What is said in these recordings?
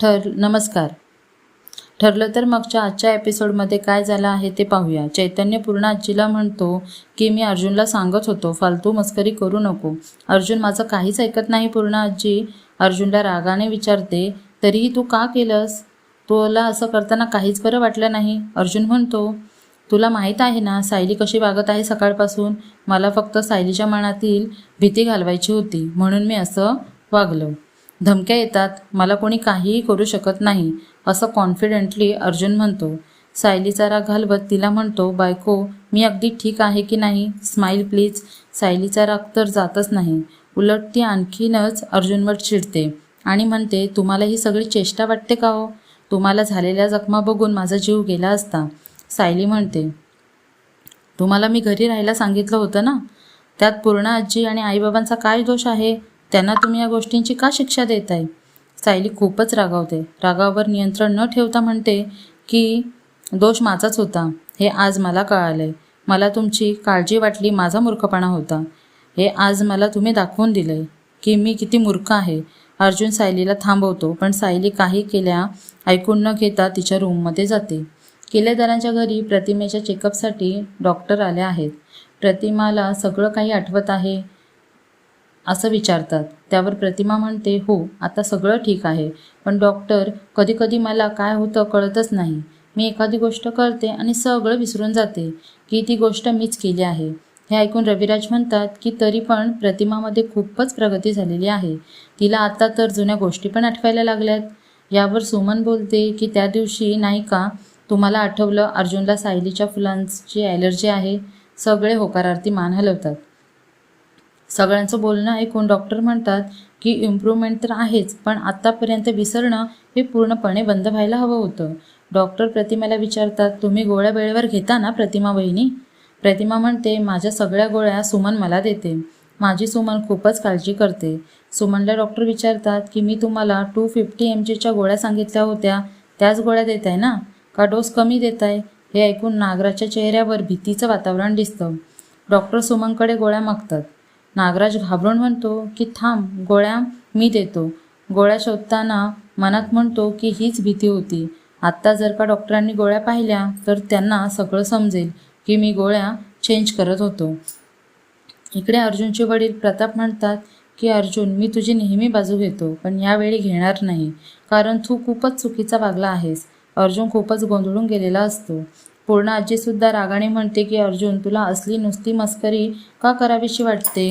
ठर नमस्कार. ठरलं तर मागच्या आजच्या एपिसोडमध्ये काय झालं आहे ते पाहूया. चैतन्य पूर्ण आजीला म्हणतो की मी अर्जुनला सांगत होतो फालतू मस्करी करू नको. अर्जुन माझं काहीच ऐकत नाही पूर्ण आजी अर्जुनला रागाने विचारते तरीही तू का केलंस? तुला असं करताना काहीच बरं वाटलं नाही? अर्जुन म्हणतो तुला माहीत आहे ना सायली कशी वागत आहे सकाळपासून? मला फक्त सायलीच्या मनातील भीती घालवायची होती म्हणून मी असं वागलो. धमक्या येतात मला कोणी काहीही करू शकत नाही असं कॉन्फिडेंटली अर्जुन म्हणतो. सायलीचा राग घालवत तिला म्हणतो बायको मी अगदी ठीक आहे की नाही? स्माईल प्लीज सायलीचा राग तर जातच नाही. उलट ती आणखीनच अर्जुनवर चिडते आणि म्हणते तुम्हाला ही सगळी चेष्टा वाटते का हो? तुम्हाला झालेल्या जखमा बघून माझा जीव गेला असता. सायली म्हणते तुम्हाला मी घरी राहायला सांगितलं होतं ना? त्यात पूर्ण आजी आणि आईबाबांचा काय दोष आहे? त्यांना तुम्ही या गोष्टींची का शिक्षा देत आहे सायली खूपच रागावते. रागावर नियंत्रण न ठेवता म्हणते की दोष माझाच होता. हे आज मला कळालंय. मला तुमची काळजी वाटली माझा मूर्खपणा होता. हे आज मला तुम्ही दाखवून दिलंय की मी किती मूर्ख आहे. अर्जुन सायलीला थांबवतो पण सायली काही केल्या ऐकून न घेता तिच्या रूममध्ये जाते. किल्लेदारांच्या घरी प्रतिमेच्या चेकअपसाठी डॉक्टर आले आहेत. प्रतिमाला सगळं काही आठवत आहे. असं विचारतात. त्यावर प्रतिमा म्हणते हो आता सगळं ठीक आहे. पण डॉक्टर कधीकधी मला काय होतं कळतच नाही. मी एखादी गोष्ट करते आणि सगळं विसरून जाते की ती गोष्ट मीच केली आहे. हे ऐकून रविराज म्हणतात की तरी पण प्रतिमामध्ये खूपच प्रगती झालेली आहे. तिला आता तर जुन्या गोष्टी पण आठवायला लागल्यात. यावर सुमन बोलते की त्या दिवशी नाही का तुम्हाला आठवलं अर्जुनला सायलीच्या फुलांची ॲलर्जी आहे? सगळे होकारार्थी मान हलवतात. सगळ्यांचं बोलणं ऐकून डॉक्टर म्हणतात की इम्प्रूव्हमेंट तर आहेच पण आत्तापर्यंत विसरणं हे पूर्णपणे बंद व्हायला हवं होतं. डॉक्टर प्रतिमेला विचारतात तुम्ही गोळ्या वेळेवर घेता ना प्रतिमा वहिनी? प्रतिमा म्हणते माझ्या सगळ्या गोळ्या सुमन मला देते. माझी सुमन खूपच काळजी करते. सुमनला डॉक्टर विचारतात की मी तुम्हाला टू फिफ्टी एम जीच्या गोळ्या सांगितल्या होत्या त्याच गोळ्या देत आहे ना? का डोस कमी देत आहे हे ऐकून नागराच्या चेहऱ्यावर भीतीचं वातावरण दिसतं. डॉक्टर सुमनकडे गोळ्या मागतात. नागराज घाबरून म्हणतो की थांब गोळ्या मी देतो. गोळ्या शोधताना मनात म्हणतो की हीच भीती होती. आत्ता जर का डॉक्टरांनी गोळ्या पाहिल्या तर त्यांना सगळं समजेल की मी गोळ्या चेंज करत होतो. इकडे अर्जुनचे वडील प्रताप म्हणतात की अर्जुन मी तुझी नेहमी बाजू घेतो पण यावेळी घेणार नाही कारण तू खूपच चुकीचा वागला आहेस. अर्जुन खूपच गोंधळून गेलेला असतो. पूर्ण आजीसुद्धा रागाने म्हणते की अर्जुन तुला असली नुसती मस्करी का करावीशी वाटते?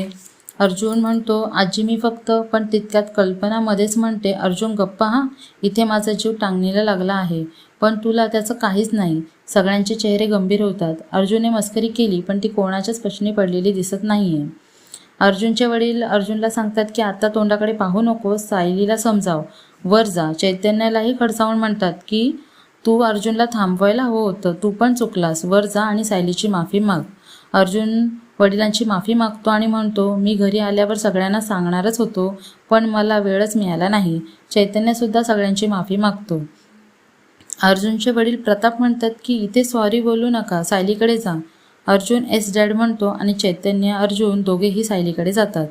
अर्जुन म्हणतो आजी मी फक्त पण तितक्यात कल्पनामध्येच म्हणते अर्जुन गप्पा हा इथे माझा जीव टांगणीला लागला आहे पण तुला त्याचं काहीच नाही सगळ्यांचे चेहरे गंभीर होतात. अर्जुनने मस्करी केली पण ती कोणाच्याच प्रश्नी पडलेली दिसत नाही आहे अर्जुनचे वडील अर्जुनला सांगतात की आता तोंडाकडे पाहू नको सायलीला समजाव. वर जा. चैतन्यालाही खडसावून म्हणतात की तू अर्जुनला थांबवायला हवं होतं. तू पण चुकलास. वर जा आणि सायलीची माफी माग. अर्जुन वडिलांची माफी मागतो आणि म्हणतो मी घरी आल्यावर सगळ्यांना सांगणारच होतो पण मला वेळच मिळाला नाही चैतन्यसुद्धा सगळ्यांची माफी मागतो. अर्जुनचे वडील प्रताप म्हणतात की इथे सॉरी बोलू नका. सायलीकडे जा. अर्जुन एस डॅड म्हणतो आणि चैतन्य अर्जुन दोघेही सायलीकडे जातात.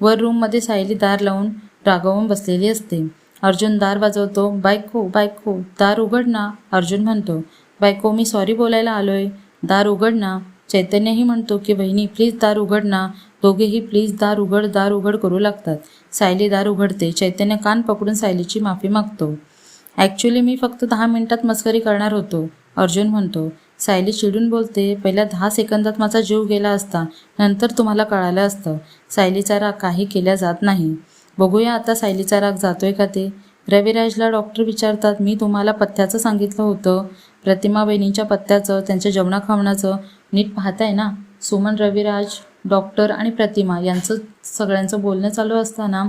वर रूममध्ये सायली दार लावून रागावून बसलेली असते. अर्जुन दार वाजवतो. बायको बायको दार उघड ना अर्जुन म्हणतो. बायको मी सॉरी बोलायला आलोय. दार उघड ना. चैतन्यही म्हणतो की बहिणी प्लीज दार उघड ना. दोघेही प्लीज दार उघड दार उघड करू लागतात. सायली दार उघडते. चैतन्य कान पकडून सायलीची माफी मागतो. ॲक्च्युली मी फक्त दहा मिनिटात मस्करी करणार होतो अर्जुन म्हणतो. सायली चिडून बोलते पहिल्या दहा सेकंदात माझा जीव गेला असता. नंतर तुम्हाला कळालं असतं. सायलीचा राग काही केल्या जात नाही. बघूया आता सायलीचा राग जातोय का ते. रविराजला डॉक्टर विचारतात मी तुम्हाला पथ्याचं सांगितलं होतं. प्रतिमा बहिणींच्या पत्त्याचं त्यांच्या जेवणा खावणाचं. नीट पाहताय ना? सुमन रविराज डॉक्टर आणि प्रतिमा यांचं सगळ्यांचं बोलणं चालू असताना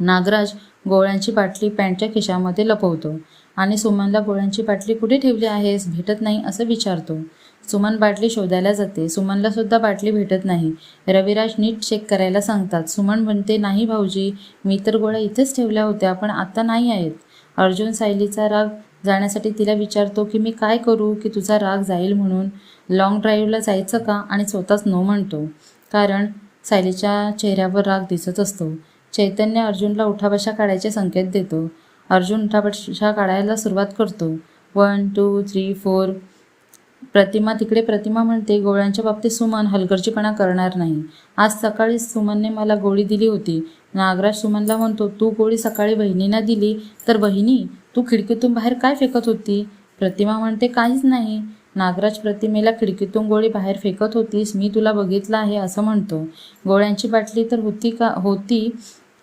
नागराज गोळ्यांची बाटली पॅन्टच्या खिशामध्ये लपवतो आणि सुमनला गोळ्यांची बाटली कुठे ठेवली आहेस? भेटत नाही असं विचारतो. सुमन बाटली शोधायला जाते. सुमनला सुद्धा बाटली भेटत नाही. रविराज नीट चेक करायला सांगतात. सुमन म्हणते नाही भाऊजी मी तर गोळ्या इथेच ठेवल्या होत्या पण आता नाही आहेत. अर्जुन सायलीचा राग जाण्यासाठी तिला विचारतो की मी काय करू की तुझा राग जाईल म्हणून? लॉंग ड्राईव्हला जायचं का? आणि स्वतःच नो म्हणतो. कारण सायलीच्या चेहऱ्यावर राग दिसत असतो. चैतन्य अर्जुनला उठाबशा काढायचे संकेत देतो. अर्जुन उठाबशा काढायला सुरुवात करतो. One two three four Pratima तिकडे प्रतिमा म्हणते गोळ्यांच्या बाबतीत सुमन हलगर्जीपणा करणार नाही. आज सकाळी सुमनने मला गोळी दिली होती. नागराज सुमनला म्हणतो तू गोळी सकाळी बहिणींना दिली? तर बहिणी तू खिडकीतून बाहेर काय फेकत होती? प्रतिमा म्हणते काहीच नाही. नागराज प्रतिमेला खिडकीतून गोळी बाहेर फेकत होतीस मी तुला बघितलं आहे असं म्हणतो. गोळ्यांची बाटली तर होती का होती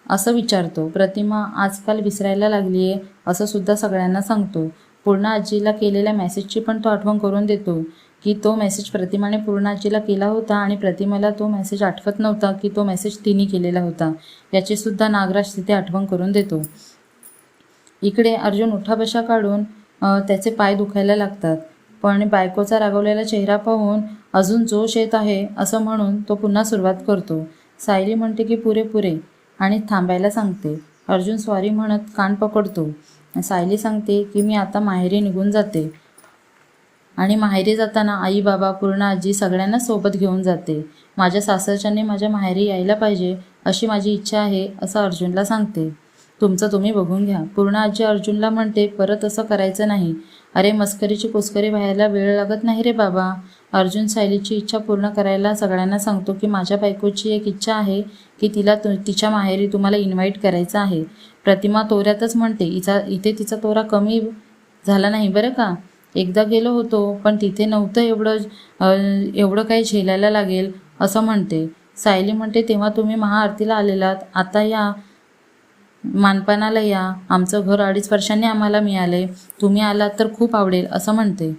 असं विचारतो. प्रतिमा आजकाल विसरायला लागली आहे असं सुद्धा सगळ्यांना सांगतो. पूर्ण आजीला केलेल्या मेसेजची पण तो आठवण करून देतो. की तो मेसेज प्रतिमाने पूर्ण आजीला केला होता आणि प्रतिमाला तो मेसेज आठवत नव्हता की तो मेसेज तिने केलेला होता. याची सुद्धा नागराज तिथे आठवण करून देतो. इकडे अर्जुन उठाबशा काढून त्याचे पाय दुखायला लागतात. पण बायकोचा रागवलेला चेहरा पाहून अजून जोश येत आहे असं म्हणून तो पुन्हा सुरुवात करतो. सायली म्हणते की पुरे पुरे आणि थांबायला सांगते. अर्जुन स्वारी म्हणत कान पकडतो. सायली सांगते की मी आता माहेरी निघून जाते. आणि माहेरी जाताना आई बाबा पूर्ण आजी सगळ्यांना सोबत घेऊन जाते. माझ्या सासरच्यांनी माझ्या माहेरी यायला पाहिजे अशी माझी इच्छा आहे असं अर्जुनला सांगते. तुमचं तुम्ही बघून घ्या. पूर्ण आजी अर्जुनला म्हणते परत असं करायचं नाही. अरे मस्करीची कुस्करी व्हायला वेळ लागत नाही रे बाबा. अर्जुन सायलीची इच्छा पूर्ण करायला सगळ्यांना सांगतो की माझ्या बायकोची एक इच्छा आहे की तिला तु तिच्या माहेरी तुम्हाला इन्व्हाइट करायचं आहे. प्रतिमा तोऱ्यातच म्हणते इचा इथे तिचा तोरा कमी झाला नाही बरं का? एकदा गेलो होतो पण तिथे नव्हतं एवढं एवढं काही झेलायला लागेल असं म्हणते. सायली म्हणते तेव्हा तुम्ही महाआरतीला आलेलात. आता या मानपणाला या. आमचं घर अडीच वर्षांनी आम्हाला मिळाले. तुम्ही आलात तर खूप आवडेल असं म्हणते.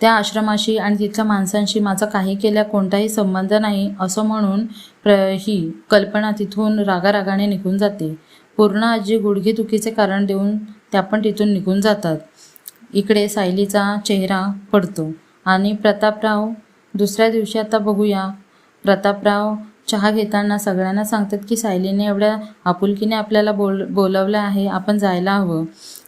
त्या आश्रमाशी आणि तिथल्या माणसांशी माझा काही केल्या कोणताही संबंध नाही असं म्हणून प्र ही कल्पना तिथून रागारागाने निघून जाते. पूर्ण आजी गुडघेदुखीचे कारण देऊन त्या पण तिथून निघून जातात. इकडे सायलीचा चेहरा पडतो. आणि प्रतापराव दुसऱ्या दिवशी आता बघूया. प्रतापराव चहा घेताना सगळ्यांना सांगतात की सायलीने एवढ्या आपुलकीने आपल्याला बोल बोलवलं आहे आपण जायला हवं.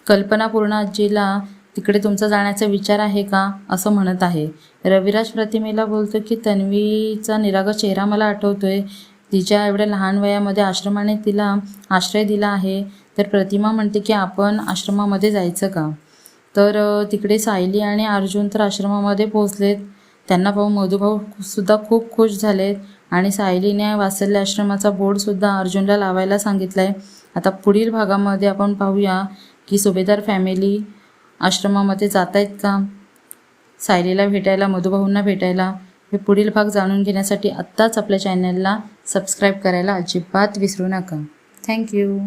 कल्पना पूर्ण आजीला तिकडे तुमचा जाण्याचा विचार आहे का? असं म्हणत आहे. रविराज प्रतिमेला बोलतो की तन्वीचा निरागस चेहरा मला आठवतोय. तिच्या एवढ्या लहान वयामध्ये आश्रमाने तिला आश्रय दिला आहे. तर प्रतिमा म्हणते की आपण आश्रमामध्ये जायचं का? तर तिकडे सायली आणि अर्जुन तर आश्रमामध्ये पोहोचलेत. त्यांना पाहून मधुभाऊ सुद्धा खूप खुश झालेत. आणि सायलीने वासल्य आश्रमाचा बोर्डसुद्धा अर्जुनला लावायला सांगितलं आहे आता पुढील भागामध्ये आपण पाहूया की सुभेदार फॅमिली आश्रमामध्ये जात आहेत का? सायलीला भेटायला मधुभाऊंना भेटायला. हे पुढील भाग जाणून घेण्यासाठी आत्ताच आपल्या चॅनलला सबस्क्राईब करायला अजिबात विसरू नका. थँक्यू